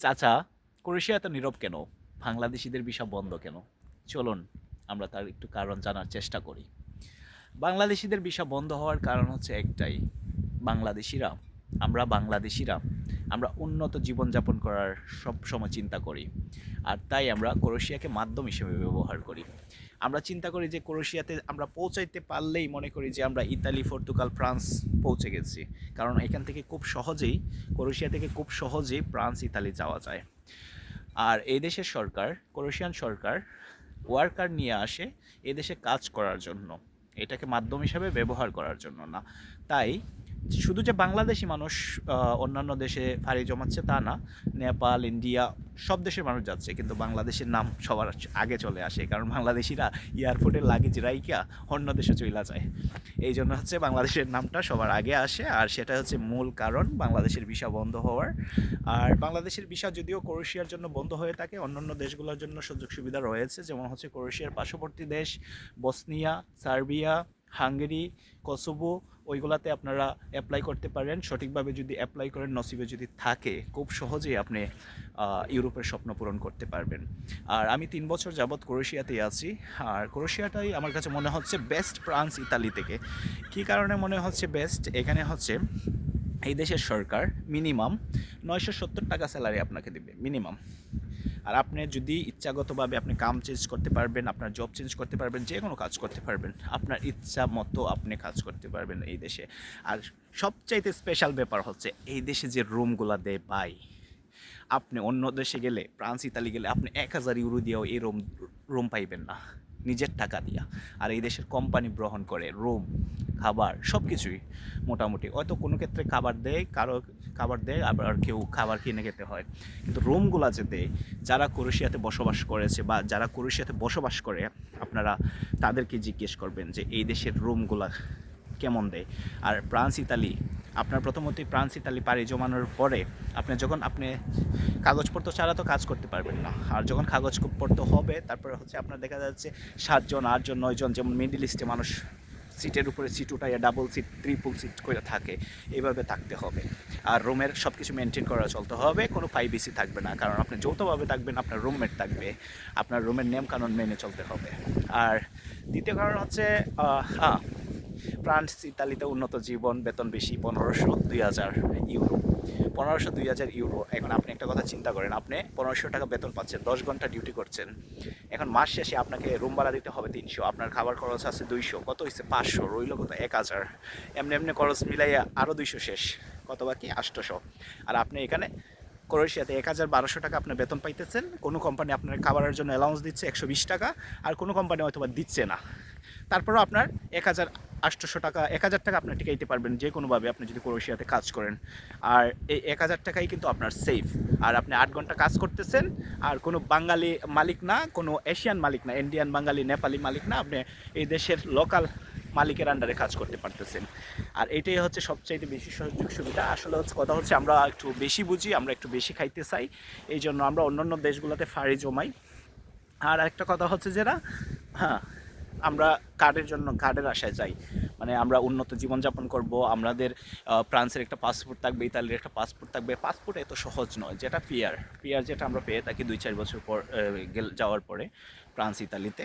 চাচা, ক্রোয়েশিয়া এত নীরব কেন? বাংলাদেশিদের বিষয় বন্ধ কেন? চলুন, আমরা তার একটু কারণ জানার চেষ্টা করি। বাংলাদেশিদের বিষয় বন্ধ হওয়ার কারণ হচ্ছে একটাই, বাংলাদেশিরা আমরা বাংলাদেশিরা, আমরা উন্নত জীবনযাপন করার সব সময় চিন্তা করি। আর তাই আমরা ক্রোয়েশিয়াকে মাধ্যম হিসেবে ব্যবহার করি। আমরা চিন্তা করি যে ক্রোয়েশিয়াতে আমরা পৌঁছাইতে পারলেই মনে করি যে আমরা ইতালি, পর্তুগাল, ফ্রান্স পৌঁছে গেছি। কারণ এখান থেকে খুব সহজেই, ক্রোয়েশিয়া থেকে খুব সহজেই ফ্রান্স, ইতালি যাওয়া যায়। আর এই দেশের সরকার, ক্রোয়েশিয়ান সরকার ওয়ার্কার নিয়ে আসে এই দেশে কাজ করার জন্য। এটাকে মাধ্যম হিসাবে ব্যবহার করার জন্য না। তাই শুধু যে বাংলাদেশি মানুষ অন্যান্য দেশে ফাড়ি জমাচ্ছে তা না, নেপাল, ইন্ডিয়া, সব দেশের মানুষ যাচ্ছে, কিন্তু বাংলাদেশের নাম সবার আগে চলে আসে, কারণ বাংলাদেশিরা এয়ারপোর্টের লাগেজ রাইকা অন্য দেশে চলে যায়। এই জন্য হচ্ছে বাংলাদেশের নামটা সবার আগে আসে, আর সেটা হচ্ছে মূল কারণ বাংলাদেশের ভিসা বন্ধ হওয়ার। আর বাংলাদেশের ভিসা যদিও ক্রোয়েশিয়ার জন্য বন্ধ হয়ে থাকে, অন্যান্য দেশগুলোর জন্য সুযোগ সুবিধা রয়েছে, যেমন হচ্ছে ক্রোয়েশিয়ার পার্শ্ববর্তী দেশ, বসনিয়া, সার্বিয়া হাঙ্গেরি, কসোভো, ওইগুলাতে আপনারা অ্যাপ্লাই করতে পারেন। সঠিকভাবে যদি অ্যাপ্লাই করেন, নসিবে যদি থাকে, খুব সহজেই আপনি ইউরোপের স্বপ্ন পূরণ করতে পারবেন। আর আমি তিন বছর যাবৎ ক্রোয়েশিয়াতেই আছি। আর ক্রোয়েশিয়াটাই আমার কাছে মনে হচ্ছে বেস্ট ফ্রান্স ইতালি থেকে। কী কারণে মনে হচ্ছে বেস্ট এখানে হচ্ছে, এই দেশের সরকার মিনিমাম নয়শো সত্তর টাকা স্যালারি আপনাকে দেবে মিনিমাম আর আপনি যদি ইচ্ছাগতভাবে আপনি কাম চেঞ্জ করতে পারবেন, আপনার জব চেঞ্জ করতে পারবেন, যে কোনো কাজ করতে পারবেন, আপনার ইচ্ছা মতো আপনি কাজ করতে পারবেন এই দেশে। আর সবচাইতে স্পেশাল ব্যাপার হচ্ছে এই দেশে যে রুমগুলো দেয় পাই আপনি অন্য দেশে গেলে, ফ্রান্স, ইতালি গেলে আপনি এক হাজার ইউরো দিয়েও এই রুম রুম পাইবেন না, নিজের টাকা দিয়া। আর এই দেশের কোম্পানি গ্রহণ করে রুম খাবার সব কিছুই মোটামুটি। হয়তো কোনো ক্ষেত্রে খাবার দেয়, কারও খাবার দেয়, আবার কেউ খাবার কিনে খেতে হয়। কিন্তু রুমগুলা যে দেয়, যারা ক্রোয়েশিয়াতে বসবাস করেছে বা যারা ক্রোয়েশিয়াতে বসবাস করে, আপনারা তাদেরকে জিজ্ঞেস করবেন যে, এই দেশের রুমগুলা কেমন দেয়? আর ফ্রান্স, ইতালি, আপনার প্রথমত ফ্রান্স, ইতালি, পাড়ি জমানোর পরে, আপনি যখন, আপনি কাগজপত্র ছাড়া তো কাজ করতে পারবেন না। আর যখন কাগজপত্র হবে, তারপরে হচ্ছে আপনার দেখা যাচ্ছে সাতজন, আটজন, নয়জন, যেমন মিডিল ইস্টে মানুষ সিটের উপরে সিট উঠাইয়া ডাবল সিট ট্রিপল সিট করে থাকে এইভাবে থাকতে হবে। আর রুমের সব কিছু মেনটেন করা চলতে হবে, কোনো ফাইভ প্রাইভেসি থাকবে না, কারণ আপনি যৌথভাবে থাকবেন, আপনার রুমমেট থাকবে, আপনার রুমের নিয়ম কানুন মেনে চলতে হবে। আর দ্বিতীয় কারণ হচ্ছে হ্যাঁ ফ্রান্স, ইতালিতে উন্নত জীবন, বেতন বেশি, পনেরোশো দুই হাজার ইউরো। পনেরোশো দুই হাজার ইউরো। এখন আপনি একটা কথা চিন্তা করেন, আপনি পনেরোশো টাকা বেতন পাচ্ছেন, দশ ঘণ্টা ডিউটি করছেন। এখন মাস শেষে আপনাকে রুম ভাড়া দিতে হবে তিনশো, আপনার খাবার খরচ আছে দুইশো, কত হয়েছে পাঁচশো, রইল কত? এক হাজার। এমনি এমনি খরচ মিলাইয়া আরও দুইশো শেষ, কত বাকি? আষ্টশো আর আপনি এখানে ক্রোয়েশিয়াতে এক হাজার বারোশো টাকা আপনার বেতন পাইতেছেন, কোনো কোম্পানি আপনার খাবারের জন্য অ্যালাউন্স দিচ্ছে একশো বিশ টাকা, আর কোনো কোম্পানি হয়তো দিচ্ছে না। তারপরেও আপনার এক হাজার আটশোশো টাকা, এক হাজার টাকা আপনি টিকাইতে পারবেন যে কোনোভাবে আপনি যদি ক্রোয়েশিয়াতে কাজ করেন। আর এই এক হাজার টাকাই কিন্তু আপনার সেফ আর আপনি আট ঘণ্টা কাজ করতেছেন, আর কোনো বাঙালি মালিক না, কোনো এশিয়ান মালিক না, ইন্ডিয়ান বাঙালি, নেপালি মালিক না, আপনি এই দেশের লোকাল মালিকের আন্ডারে কাজ করতে পারতেছেন। আর এটাই হচ্ছে সবচাইতে বেশি সুযোগ সুবিধা। আসলে হচ্ছে কথা হচ্ছে আমরা একটু বেশি বুঝি, আমরা একটু বেশি খাইতে চাই। এই জন্য আমরা অন্যান্য দেশগুলোতে ফাড়ি জমাই। আর একটা কথা হচ্ছে যেটা হ্যাঁ আমরা কার্ডের জন্য, কার্ডের আশায় যাই। মানে আমরা উন্নত জীবনযাপন করব, আমাদের ফ্রান্সের একটা পাসপোর্ট থাকবে, ইতালির একটা পাসপোর্ট থাকবে। পাসপোর্ট এত সহজ নয়, যেটা পিয়ার পিয়ার যেটা আমরা পেয়ে থাকি দুই চার বছর পর যাওয়ার পরে, ফ্রান্স, ইতালিতে।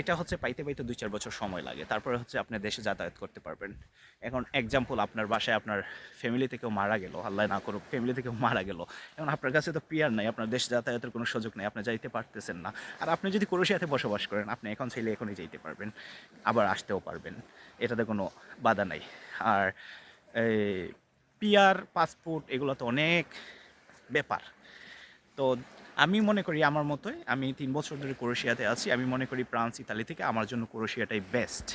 এটা হচ্ছে পাইতে পাইতে দুই চার বছর সময় লাগে। তারপরে হচ্ছে আপনি দেশে যাতায়াত করতে পারবেন। এখন এক্সাম্পল আপনার বাসায় আপনার ফ্যামিলি থেকেও মারা গেল, আল্লাহ না করুক ফ্যামিলি থেকেও মারা গেল। এখন আপনার কাছে তো পিয়ার নাই, আপনার দেশ যাতায়াতের কোনো সুযোগ নেই, আপনি যাইতে পারতেছেন না। আর আপনি যদি ক্রোয়েশিয়াতে বসবাস করেন, আপনি এখন চাইলে এখনই যেতে পারবেন, আবার আসতেও পারবেন। এটাতে কোনো বাধা নাই। আর পিয়ার পাসপোর্ট এগুলো তো অনেক ব্যাপার। তো আমি মনে করি আমার মতোই, আমি তিন বছর ধরে ক্রোয়েশিয়াতে আছি, আমি মনে করি ফ্রান্স, ইতালি থেকে আমার জন্য ক্রোয়েশিয়াটাই বেস্ট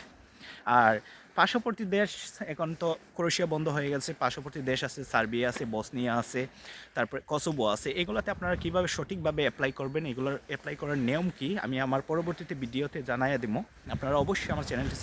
আর পার্শ্ববর্তী দেশ এখন তো ক্রোয়েশিয়া বন্ধ হয়ে গেছে, পার্শ্ববর্তী দেশ আছে, সার্বিয়া আছে, বসনিয়া আছে, তারপরে কসোবো আছে। এগুলোতে আপনারা কীভাবে সঠিকভাবে অ্যাপ্লাই করবেন, এগুলোর অ্যাপ্লাই করার নিয়ম কি? আমি আমার পরবর্তীতে ভিডিওতে জানাইয়া দিব আপনারা অবশ্যই আমার চ্যানেলটি